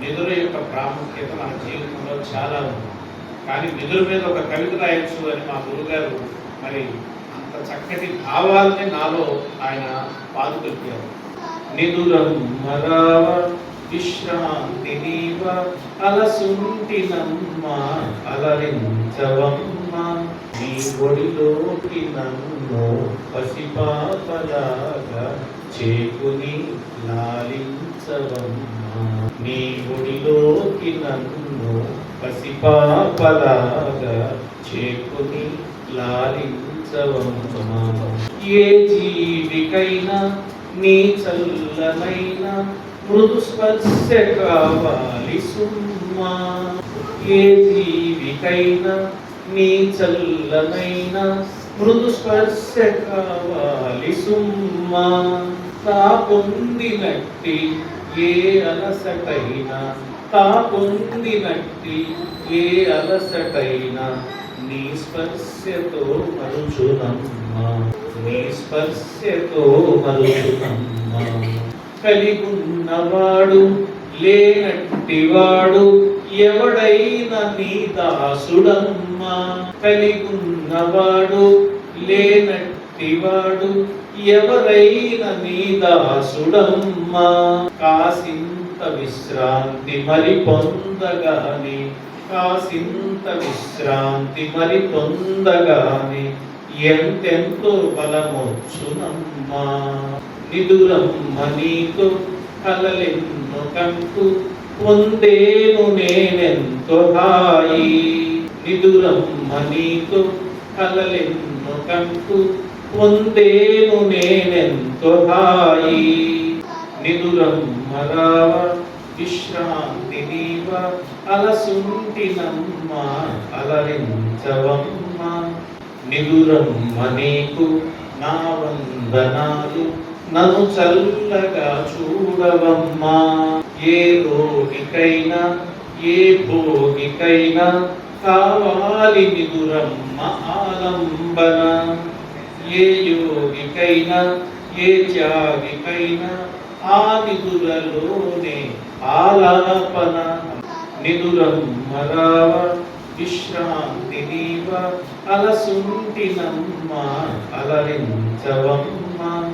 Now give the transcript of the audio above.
నిధుల యొక్క ప్రాముఖ్యత మన జీవితంలో చాలా ఉంది. కానీ నిధుల మీద ఒక కవిత రాయొచ్చు అని మా గురుగారు మరి అంత చక్కటి భావాలని నాలో ఆయన పాదుకొల్పారు నిధులం మరావ విశ్రాంతి నీవ అలసుంటినమ్మ అలరించవమ్మ నీ ఒడిలోకి నన్ను పసిపాపలాగా చేకుని లాలించవమ్మ. ఒడిలోకి నన్ను పసిపాపలాగా చేకుని లాలించవమ్మ ఏ జీవికైనా నీ చల్లనైన మృదు స్పర్శ కావాలి సుమ్మా ఏ జీవికైనా నీ చల్లనైన మృదు స్పర్శ కావాలి సుమ్మా తా పొందినట్టి ఏ అలసటైనా తా పొందినట్టి ఏ అలసటైనా నీ స్పర్శతో మరుచునమ్మా. నీ స్పర్శతో మరుచునమ్మా. కలిగున్నవాడు లేనట్టివాడు ఎవడైనా నీ దాసుడమ్మా. కలిగున్నవాడు లేనట్టివాడు ఎవరైనా నీ దాసుడమ్మా. కాసింత విశ్రాంతి మరి పొందగాని కాసింత విశ్రాంతి మరి పొందగాని ఎంతెంతో బలమొచ్చునమ్మా. నిదురమ్మ నీకు కలలెన్ను కంటూ పొందేను నేనెంతో హాయి. నిదురమ్మ నీకు కలలెన్ను కంటూ పొందేను నేనెంతో హాయి. నిదురం రావ విశ్రాంతి నీవ అలసుంటినమ్మ అలరించవమ్మ. నిదురమ్మ నీకు నా వందనాలు నన్ను చల్లగా చూడవమ్మా. ఏ రోగికైనా ఏ భోగికైనా కావాలి నిదురమ్మ ఆలంబన. ఏ యోగికైనా ఏ త్యాగికైనా ఆ నిధులలోనే ఆలాపన. నిధులమ్మ రావ విశ్రాంతి నీవ అలసుంటినమ్మ అలరించవమ్మ.